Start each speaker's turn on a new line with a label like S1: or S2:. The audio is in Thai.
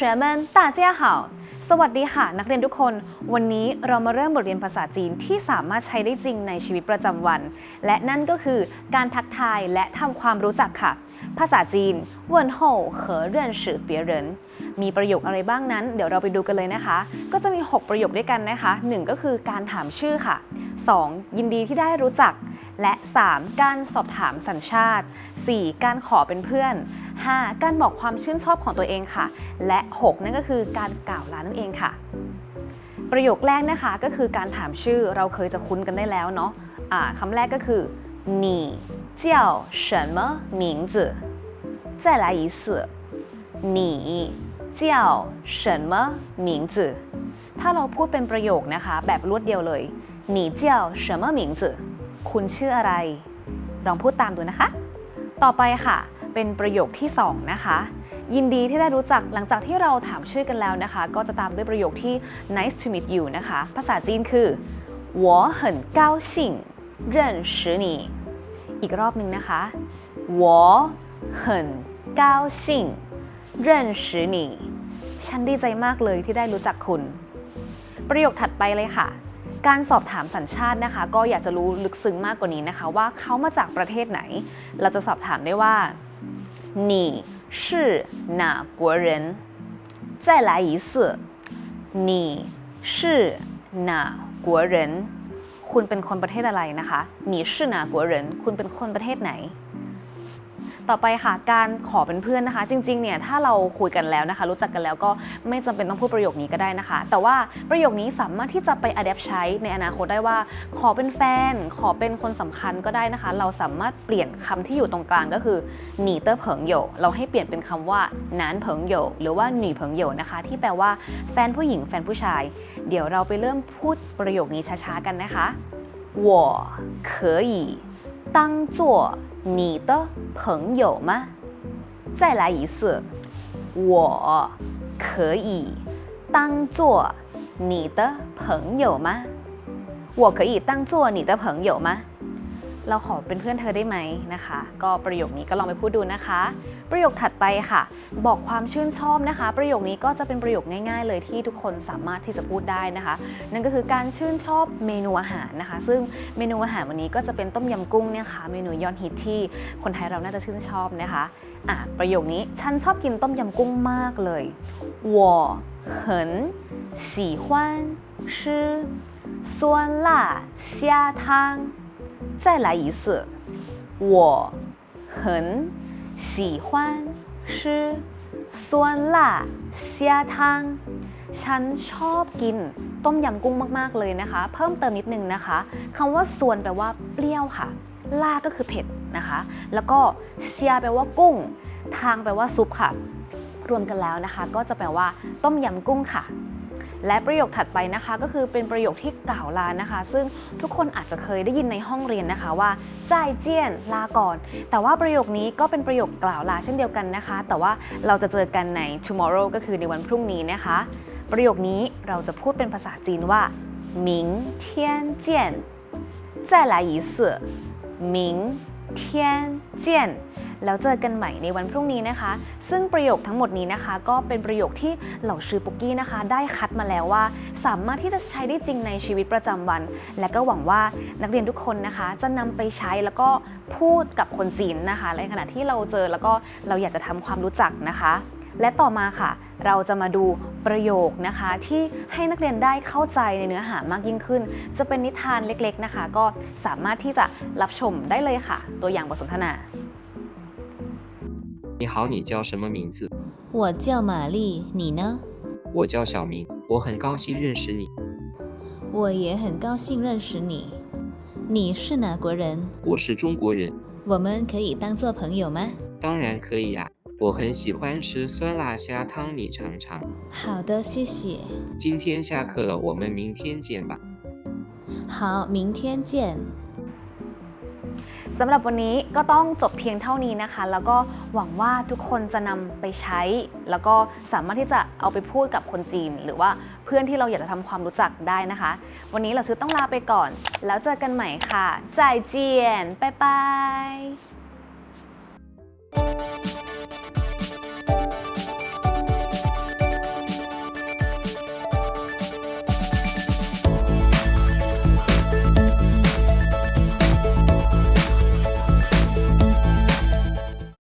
S1: 学们大家好สวัสดีค่ะ นักเรียนทุกคน วันนี้เรามาเริ่มบทเรียนภาษาจีนที่สามารถใช้ได้จริงในชีวิตประจำวัน และนั่นก็คือการทักทายและทำความรู้จักค่ะ ภาษาจีน问候和认识别人มีประโยคอะไรบ้างนั้น เดี๋ยวเราไปดูกันเลยนะคะ ก็จะมี 6 ประโยคด้วยกันนะคะหนึ่งก็คือการถามชื่อค่ะ 2. ยินดีที่ได้รู้จัก และ 3. การสอบถามสัญชาติ 4. การขอเป็นเพื่อน 5. การบอกความชื่นชอบของตัวเองค่ะ และ 6 นั่นก็คือการกล่าวลานั่นเองค่ะ ประโยคแรกนะคะก็คือการถามชื่อเราเคยจะคุ้นกันได้แล้วเนาะะคำแรกก็คือ你叫什么名字再来一次你叫什么名字 ถ้าเราพูดเป็นประโยคนะคะ แบบรวดเดียวเลยหนีเจียวเฉิมเหมิงจือคุณชื่ออะไร ลองพูดตามดูนะคะ ต่อไปค่ะ เป็นประโยคที่ 2 นะคะ ยินดีที่ได้รู้จักหลังจากที่เราถามชื่อกันแล้วนะคะ ก็จะตามด้วยประโยคที่ nice to meet you นะคะ ภาษาจีนคือ我很高兴认识你อีกรอบหนึ่งนะคะ我很高兴认识你ฉันดีใจมากเลยที่ได้รู้จักคุณ ประโยคถัดไปเลยค่ะ การสอบถามสัญชาตินะคะ ก็อยากจะรู้ลึกซึ้งมากกว่านี้นะคะ ว่าเขามาจากประเทศไหน เราจะสอบถามได้ว่า你是哪国人再来一次你是哪国人คุณเป็นคนประเทศอะไรนะคะ你是哪国人คุณเป็นคนประเทศไหน ต่อไปค่ะ การขอเป็นเพื่อนนะคะ จริงๆ เนี่ยถ้าเราคุยกันแล้วนะคะ รู้จักกันแล้วก็ไม่จำเป็นต้องพูดประโยคนี้ก็ได้นะคะ แต่ว่าประโยคนี้สามารถที่จะไป adapt ใช้ในอนาคตได้ว่า ขอเป็นแฟน ขอเป็นคนสำคัญก็ได้นะคะ เราสามารถเปลี่ยนคำที่อยู่ตรงกลางก็คือหนีเตอร์เผิงโยเราให้เปลี่ยนเป็นคำว่านานเผิงโยหรือว่าหนีเผิงโยนะคะ ที่แปลว่าแฟนผู้หญิงแฟนผู้ชาย เดี๋ยวเราไปเริ่มพูดประโยคนี้ช้าๆกันนะคะ我可以 当做你的朋友吗？再来一次，我可以当做你的朋友吗？我可以当做你的朋友吗？ เราขอเป็นเพื่อนเธอได้ไหมนะคะ ก็ประโยคนี้ก็ลองไปพูดดูนะคะ ประโยคถัดไปค่ะ บอกความชื่นชอบนะคะ ประโยคนี้ก็จะเป็นประโยคง่ายๆ เลยที่ทุกคนสามารถที่จะพูดได้นะคะ นั่นก็คือการชื่นชอบเมนูอาหารนะคะ ซึ่งเมนูอาหารวันนี้ก็จะเป็นต้มยำกุ้งเนี่ยค่ะเมนูยอดฮิตที่คนไทยเราน่าจะชื่นชอบนะคะอ่ะประโยคนี้ฉันชอบกินต้มยำกุ้งมากเลย我很喜欢吃酸辣虾汤 再来一次我很喜欢吃酸辣虾汤ฉันชอบกินต้มยำกุ้งมาก ๆ เลยนะคะ เพิ่มเติมนิดนึงนะคะคำว่าส่วนแปลว่าเปรี้ยวค่ะ ล่าก็คือเผ็ดนะคะ แล้วก็เซียแปลว่ากุ้ง ทางแปลว่าซุปค่ะ รวมกันแล้วนะคะ ก็จะแปลว่าต้มยำกุ้งค่ะ และประโยคถัดไปนะคะก็คือเป็นประโยคที่กล่าวลานะคะ ซึ่งทุกคนอาจจะเคยได้ยินในห้องเรียนนะคะว่าจ่ายเจียนลาก่อน แต่ว่าประโยคนี้ก็เป็นประโยคกล่าวลาเช่นเดียวกันนะคะ แต่ว่าเราจะเจอกันใน tomorrow ก็คือในวันพรุ่งนี้นะคะ ประโยคนี้เราจะพูดเป็นภาษาจีนว่า明天见再来一次明天见 แล้วเจอกันใหม่ในวันพรุ่งนี้นะคะ ซึ่งประโยคทั้งหมดนี้นะคะ ก็เป็นประโยคที่เหล่าชื่อปุกกี้นะคะ ได้คัดมาแล้วว่า สามารถที่จะใช้ได้จริงในชีวิตประจำวัน และก็หวังว่านักเรียนทุกคนนะคะ จะนำไปใช้แล้วก็พูดกับคนจีนนะคะในขณะที่เราเจอแล้วก็เราอยากจะทำความรู้จักนะคะ และต่อมาค่ะ เราจะมาดูประโยคนะคะ ที่ให้นักเรียนได้เข้าใจในเนื้อหามากยิ่งขึ้น จะเป็นนิทานเล็กๆนะคะ ก็สามารถที่จะรับชมได้เลยค่ะ ตัวอย่างบทสนทนา
S2: 你好，你叫什么名字？
S3: 我叫玛丽，你呢？
S2: 我叫小明，我很高兴认识你。
S3: 我也很高兴认识你。你是哪国人？
S2: 我是中国人，
S3: 我们可以当做朋友吗？
S2: 当然可以呀、我很喜欢吃酸辣虾汤，你尝尝。
S3: 好的，谢谢。
S2: 今天下课了，我们明天见吧。
S3: 好，明天见。
S1: สำหรับวันนี้ก็ต้องจบเพียงเท่านี้นะคะ แล้วก็หวังว่าทุกคนจะนำไปใช้ แล้วก็สามารถที่จะเอาไปพูดกับคนจีน หรือว่าเพื่อนที่เราอยากจะทำความรู้จักได้นะคะ วันนี้เราซื้อต้องลาไปก่อน แล้วเจอกันใหม่ค่ะจ่ายเจียนบ๊ายบาย